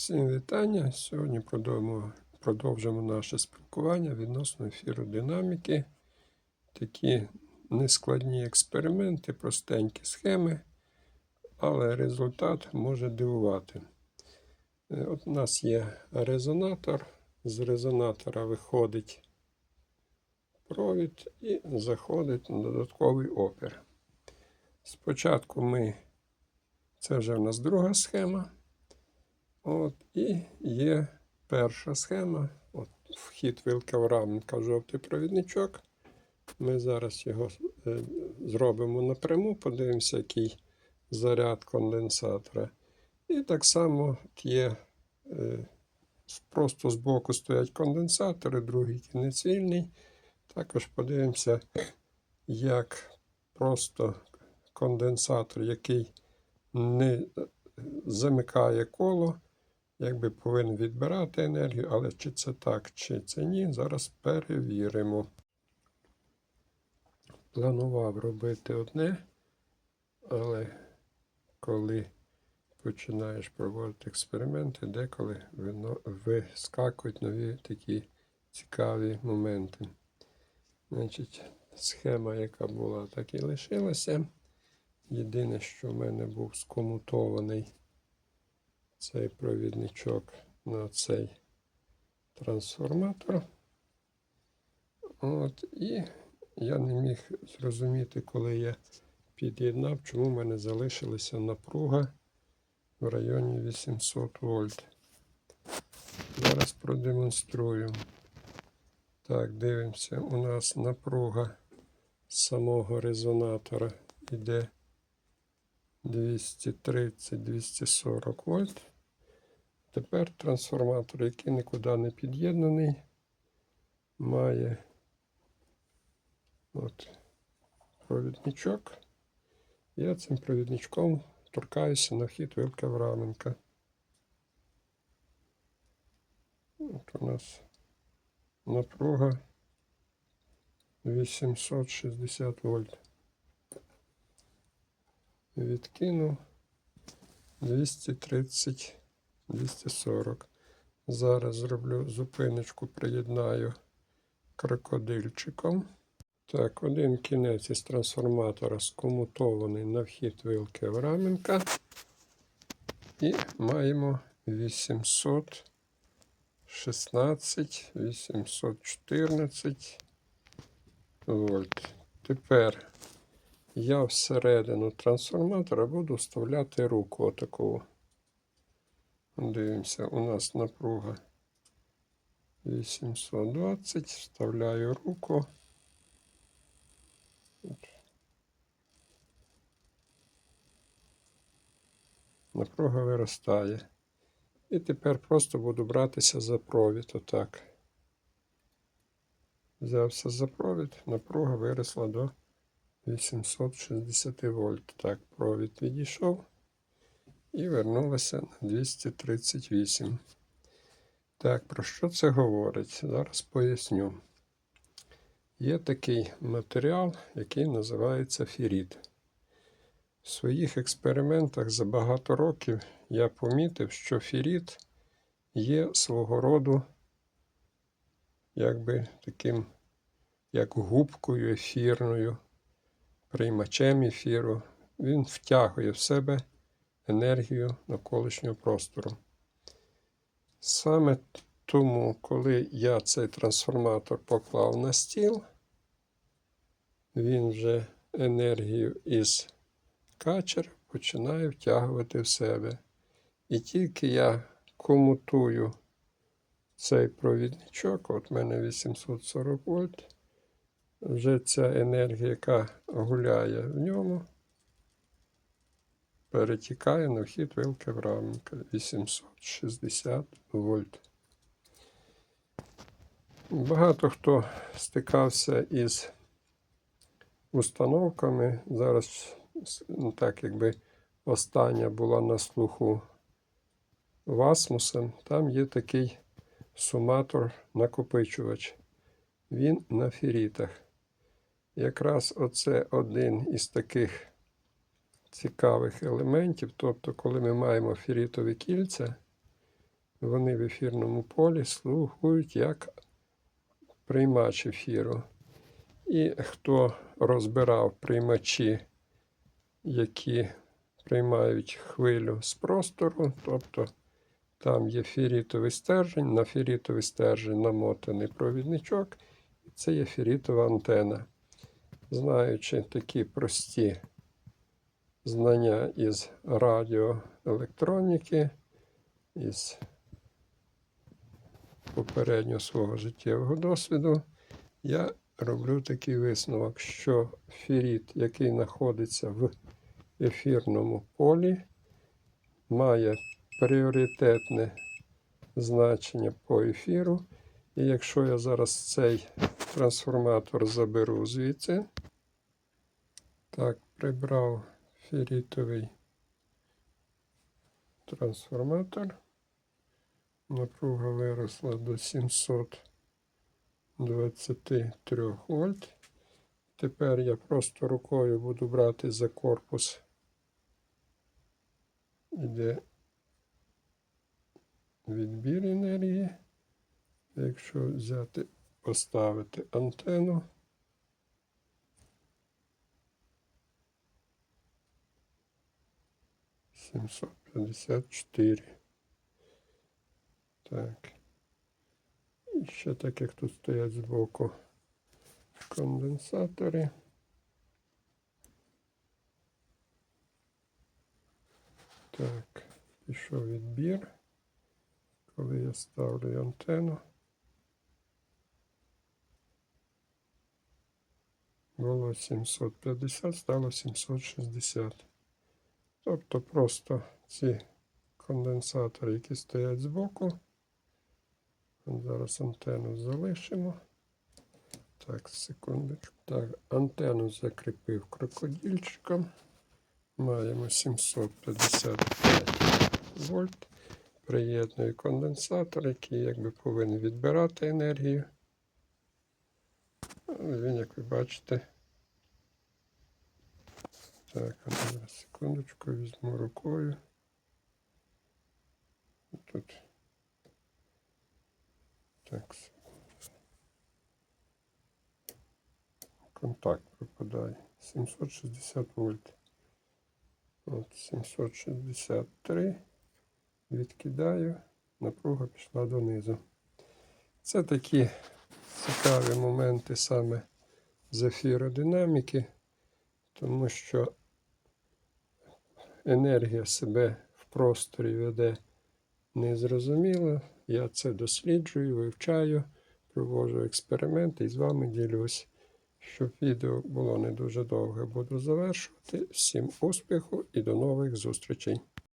Всім вітання. Сьогодні продовжимо, продовжимо наше спілкування відносно ефіру динаміки. Такі нескладні експерименти, простенькі схеми, але результат може дивувати. Е, От у нас є резонатор. З резонатора виходить провід і заходить на додатковий опір. Спочатку ми, це вже в нас друга схема. От, і є перша схема. От, вхід вилка в рамка жовтий провідничок. Ми зараз його е, зробимо напряму, подивимося, який заряд конденсатора. І так само є е, просто збоку стоять конденсатори, другий кінець вільний. Також подивимося, як просто конденсатор, який не замикає коло, якби повинен відбирати енергію, але чи це так, чи це ні, зараз перевіримо. Планував робити одне, але коли починаєш проводити експерименти, деколи вискакують нові такі цікаві моменти. Значить, схема, яка була, так і лишилася. Єдине, що в мене був скомутований цей провідничок на цей трансформатор. От, і я не міг зрозуміти, коли я під'єднав, чому в мене залишилася напруга в районі 800 вольт. Зараз продемонструю. Так, дивимося, у нас напруга самого резонатора йде 230-240 вольт. Тепер трансформатор, який нікуди не під'єднаний, має от провідничок. Я цим провідничком торкаюся на вхід вилка Враменка. От у нас напруга 860 вольт. Відкинув 230 240. Зараз зроблю зупиночку, приєднаю крокодильчиком. Так, один кінець із трансформатора скомутований на вхід вилки Авраменка. І маємо 816, 814 вольт. Тепер я всередину трансформатора буду вставляти руку отаку. Дивимося, у нас напруга 820. Вставляю руку. Напруга виростає. І тепер просто буду братися за провід. Отак. Взявся за провід, напруга виросла до 860 вольт. Так, провід відійшов і вернулося на 238. Так, про що це говорить? Зараз поясню. Є такий матеріал, який називається фіріт. В своїх експериментах за багато років я помітив, що фіріт є свого роду якби таким, як губкою ефірною, приймачем ефіру. Він втягує в себе енергію навколишнього простору. Саме тому, коли я цей трансформатор поклав на стіл, він вже енергію із качер починає втягувати в себе. І тільки я комутую цей провідничок, от в мене 840 вольт, вже ця енергія, яка гуляє в ньому, перетікає на вхід вилки Враменка 860 вольт. Багато хто стикався із установками. Зараз, ну, так якби остання була на слуху Васмусен, там є такий суматор-накопичувач. Він на ферітах. Якраз оце один із таких цікавих елементів. Тобто, коли ми маємо ферітові кільця, вони в ефірному полі слугують як приймач ефіру. І хто розбирав приймачі, які приймають хвилю з простору, тобто там є ферітовий стержень, на ферітовий стержень намотаний провідничок, і це є ферітова антена. Знаючи такі прості знання із радіоелектроніки, із попереднього свого життєвого досвіду, я роблю такий висновок, що феріт, який знаходиться в ефірному полі, має пріоритетне значення по ефіру. І якщо я зараз цей трансформатор заберу звідси, так, прибрав ферітовий трансформатор. Напруга виросла до 723 вольт. Тепер я просто рукою буду брати за корпус, іде відбір енергії. Якщо взяти, поставити антенну, сімсот п'ятдесят чотири. Так. І ще так як тут стоять збоку конденсатори. Так, пішов відбір. Коли я ставлю антенну. Було 750, стало 760. Тобто просто ці конденсатори, які стоять збоку. Зараз антенну залишимо. Так, секундочку. Так, антенну закріпив крокодильчиком. Маємо 755 вольт. Приєдную конденсатор, який якби повинен відбирати енергію. Він, як ви бачите. Так, зараз секундочку візьму рукою. Тут. Так. Контакт пропадає. 760 вольт. От 763. Відкидаю. Напруга пішла донизу. Це такі цікаві моменти саме з ефіродинаміки, тому що енергія себе в просторі веде незрозуміло. Я це досліджую, вивчаю, проводжу експерименти і з вами ділюсь. Щоб відео було не дуже довге, буду завершувати. Всім успіху і до нових зустрічей!